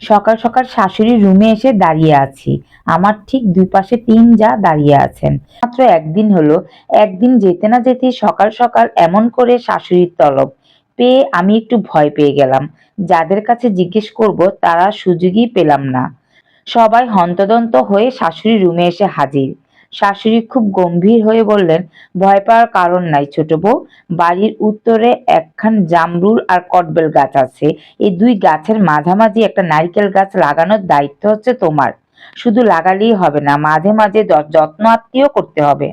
সকাল সকাল শাশুড়ির রুমে এসে দাঁড়িয়ে আছি। আমার ঠিক দুই পাশে তিন যা দাঁড়িয়ে আছেন। মাত্র একদিন হলো, একদিন যেতে না যেতে সকাল সকাল এমন করে শাশুড়ির তলব। পেয়ে আমি একটু ভয় পেয়ে গেলাম। যাদের কাছে জিজ্ঞেস করব, তারা সুযোগই পেলাম না। সবাই হন্তদন্ত হয়ে শাশুড়ির রুমে এসে হাজির। শাশুড়ি খুব গম্ভীর হয়ে বললেন, ভয় পাওয়ার কারণ নাই ছোট বউ। বাড়ির উত্তরে একখান জামরুল আর কটবেল গাছ আছে। এই দুই গাছের মাঝামাঝি একটা নারকেল গাছ লাগানোর দায়িত্ব হচ্ছে তোমার। শুধু লাগালেই হবে না, মাঝে মাঝে যত্ন আত্মীয় করতে হবে।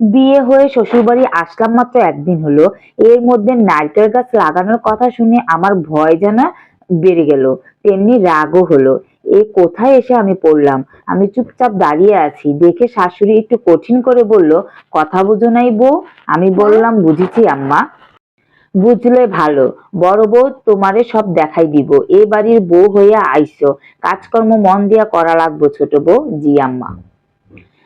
বিয়ে হয়ে শ্বশুরবাড়ি আসলাম মাত্র একদিন হলো। এর মধ্যে নারকেল গাছ লাগানোর কথা শুনে আমার ভয় যেন বেড়ে গেল, তেমনি রাগও হলো। এ কোথায় এসে আমি পড়লাম? আমি চুপচাপ দাঁড়িয়ে আছি। দেখে শাশুড়ি একটু কঠিন করে বলল কথা বুঝো নাই বউ? আমি বললাম বুঝেছি আম্মা। বুঝলে ভালো। বড় বউ তোমারে সব দেখাই দিব। এ বাড়ির বউ হইয়া আইসো। কাজকর্ম মন দিয়া করা লাগবো ছোট বউ। জি আম্মা।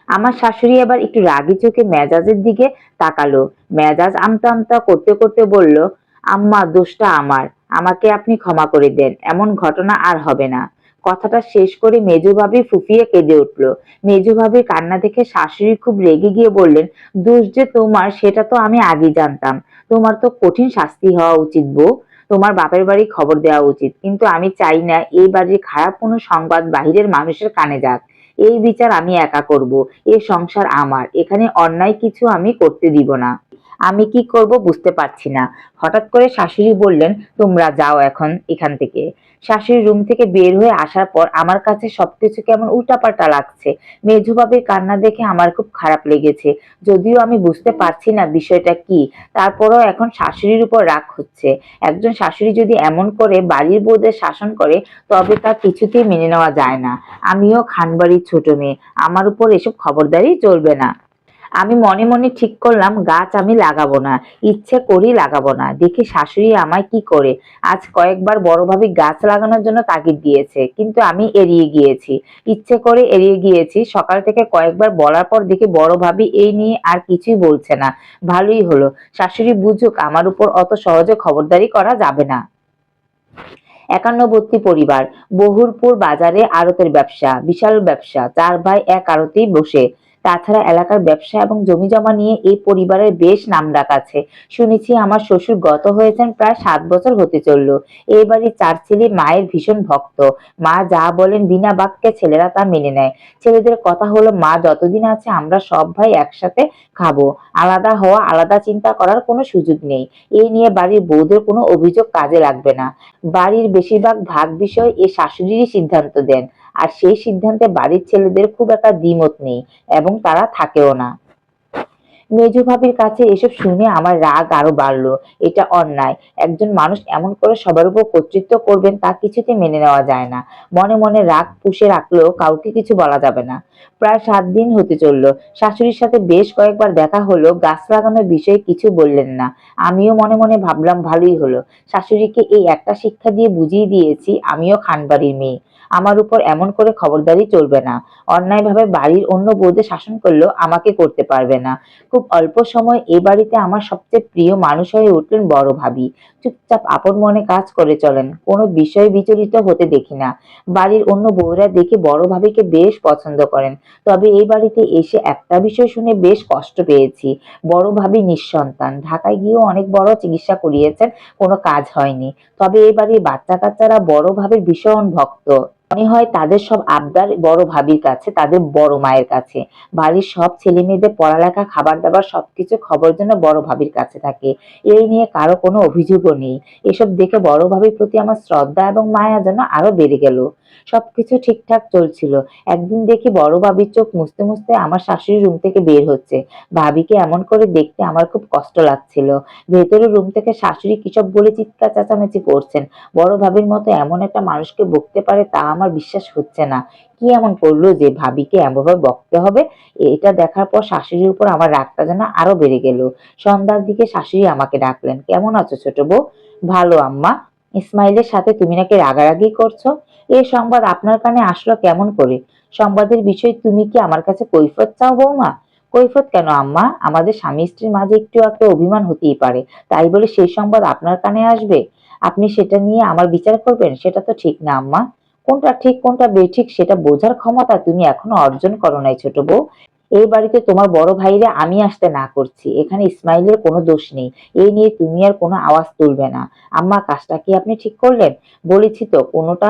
আমার শাশুড়ি আবার একটু রাগি চোখে মেজাজের দিকে তাকালো। মেজাজ আমতা আমতা করতে করতে বলল আম্মা দোষটা আমার। আমাকে আপনি ক্ষমা করে দেন। এমন ঘটনা আর হবে না। কথাটা শেষ করে মেজো ভাবি ফুফিয়ে কেঁদে উঠল। মেজো ভাবির কান্না দেখে শাশুড়ি খুব রেগে গিয়ে বললেন, দোষ যে তোমার, সেটা তো আমি আগে জানতাম। তোমার তো কঠিন শাস্তি হওয়া উচিত বউ। তোমার বাপের বাড়ি খবর দেওয়া উচিত। কিন্তু আমি চাই না এই বাড়ির খারাপ কোনো সংবাদ বাহিরের মানুষের কানে যাক। এই বিচার আমি একা করব। এই সংসার আমার। এখানে অন্যায় কিছু আমি করতে দিব না। আমি কি করব বুঝতে পারছি না। হঠাৎ করে শাশুড়ি বললেন, তোমরা যাও এখন এখান থেকে। শাশুড়ি রুম থেকে বের হয়ে আসার পর আমার কাছে সবকিছু কেমন উল্টাপাল্টা লাগছে। মেজু বাবির কান্না দেখে আমার খুব খারাপ লেগেছে। যদিও আমি বুঝতে পারছি না বিষয়টা কি, তারপরও এখন শাশুড়ির উপর রাগ হচ্ছে। একজন শাশুড়ি যদি এমন করে বাড়ির বউদের শাসন করে, তবে তা কিছুতেই মেনে নেওয়া যায় না। আমিও খানবাড়ির ছোট মেয়ে, আমার উপর এসব খবরদারি চলবে না। আমি মনে মনে ঠিক করলাম, গাছ আমি লাগাবো না, ইচ্ছে করেই লাগাবো না। দেখি শাশুড়ি আমায় কি করে। আজ কয়েকবার বড়ভাবে গাছ লাগানোর জন্য তাগিদ দিয়েছে, কিন্তু আমি এড়িয়ে গিয়েছি। ইচ্ছে করে এড়িয়ে গিয়েছি, সকাল থেকে কয়েকবার বলার পর দেখি বড় ভাবি এই নিয়ে আর কিছুই বলছে না। ভালোই হলো। শাশুড়ি বুঝুক, আমার উপর অত সহজে খবরদারি করা যাবে না। একান্নবর্তী পরিবার, বহুরপুর বাজারে আড়তের ব্যবসা, বিশাল ব্যবসা, চার ভাই এক আড়তেই বসে। তাছাড়া এলাকার ব্যবসা এবং জমি জমা নিয়ে এই পরিবারের বেশ নামডাক আছে। শুনেছি আমার শ্বশুর গত হয়েছেন প্রায় সাত বছর হতে চলল। এই বাড়ির চার ছেলে মায়ের ভীষণ ভক্ত। মা যা বলেন বিনা বাক্যে ছেলেরা তা মেনে নেয়। ছেলেদের কথা হলো, মা যতদিন আছে আমরা সব ভাই একসাথে খাব। আলাদা হওয়া, আলাদা চিন্তা করার কোনো সুযোগ নেই। এই নিয়ে বাড়ির বউদের কোনো অভিযোগ কাজে লাগবে না। বাড়ির বেশিরভাগ ভাগ বিষয় এ শাশুড়িরই সিদ্ধান্ত দেন। আর সেই সিদ্ধান্তে বাড়ির ছেলেদের খুব একটা দ্বিমত নেই এবং তারা থাকেও না। মেজু ভাবির কাছে এসব শুনে আমার রাগ আরও বাড়লো। এটা অন্যায়। একজন মানুষ এমন করে সবার উপর কর্তৃত্ব করবেন তা কিছুতে মেনে নেওয়া যায় না। মনে মনে রাগ পুষে রাখলেও কাউকে কিছু বলা যাবে না। প্রায় সাত দিন হতে চলল। শাশুড়ির সাথে বেশ কয়েকবার দেখা হলো। গাছ লাগানোর বিষয়ে কিছু বললেন না। আমিও মনে মনে ভাবলাম ভালোই হলো। শাশুড়িকে এই একটা শিক্ষা দিয়ে বুঝিয়ে দিয়েছি, আমিও খানবাড়ির মেয়ে। আমার উপর এমন করে খবরদারি চলবে না। অন্যায়ভাবে বাড়ির অন্য বউদের শাসন করলেও আমাকে করতে পারবে না। খুব অল্প সময় এ বাড়িতে আমার সবচেয়ে প্রিয় মানুষ হয়ে উঠলেন বড় ভাবি। চুপচাপ আপন মনে কাজ করে চলেন, কোনো বিষয়ে বিচলিত হতে দেখি না। বাড়ির অন্য বউরা দেখে বড় ভাবিকে বেশ পছন্দ করেন। তবে এই বাড়িতে এসে একটা বিষয় শুনে বেশ কষ্ট পেয়েছি। বড় ভাবি নিঃসন্তান, ঢাকায় গিয়েও অনেক বড় চিকিৎসা করিয়েছেন, কোনো কাজ হয়নি। তবে এই বাড়ির বাচ্চা কাচ্চারা বড় ভাবির ভীষণ ভক্ত। মনে হয় তাদের সব আবদার বড় ভাবির কাছে, তাদের বড় মায়ের কাছে। বাড়ির সব ছেলে মেয়েদের পড়ালেখা খাবার দাবার সবকিছু খবর জন্য বড় ভাবির কাছে থাকে। এই নিয়ে কারও কোনো অভিযোগও নেই। এসব দেখে বড় ভাবির প্রতি আমার শ্রদ্ধা এবং মায়া যেন আরও বেড়ে গেল। সবকিছু ঠিকঠাক চলছিল। একদিন দেখি বড় ভাবির চোখ মুছতে মুছতে আমার শাশুড়ি রুম থেকে বের হচ্ছে। ভাবিকে এমন করে দেখতে আমার খুব কষ্ট লাগছিল। ভেতরে রুম থেকে শাশুড়ি কিসব বলে চিৎকার চেঁচামেচি করছেন? বড় ভাবির মতো এমন একটা মানুষকে বকতে পারে তা আমার বিশ্বাস হচ্ছে না। কি এমন করল যে ভাবিকে এমনভাবে বকতে হবে? এটা দেখার পর শাশুড়ির উপর আমার রাগটা যেন আরও বেড়ে গেল। সন্ধ্যার দিকে শাশুড়ি আমাকে ডাকলেন, কেমন আছো ছোট বউ? ভালো, আম্মা। ইসমাইলের সাথে তুমি নাকি রাগারাগি করছ? এই সংবাদ আপনার কানে আসলো কেমন করে? সংবাদের বিষয়ে তুমি কি আমার কাছে কৈফত চাও বৌমা? কৈফত কেন আম্মা? আমাদের স্বামী স্ত্রীর মাঝে একটু একটা অভিমান হতেই পারে, তাই বলে সেই সংবাদ আপনার কানে আসবে? আপনি সেটা নিয়ে আমার বিচার করবেন? সেটা তো ঠিক না আম্মা। কোনটা ঠিক, কোনটা বেঠিক, সেটা বোঝার ক্ষমতা তুমি এখনও অর্জন করো নাই ছোট বউ। এই বাড়িতে তোমার বড় ভাইরে আমি আসতে না করছি। এখানে ইসমাইলের কোনো দোষ নেই। এই নিয়ে তুমি আর কোনো আওয়াজ তুলবে না। আম্মা, কাজটা কি আপনি ঠিক করলেন? বলেছি তো, কোনোটা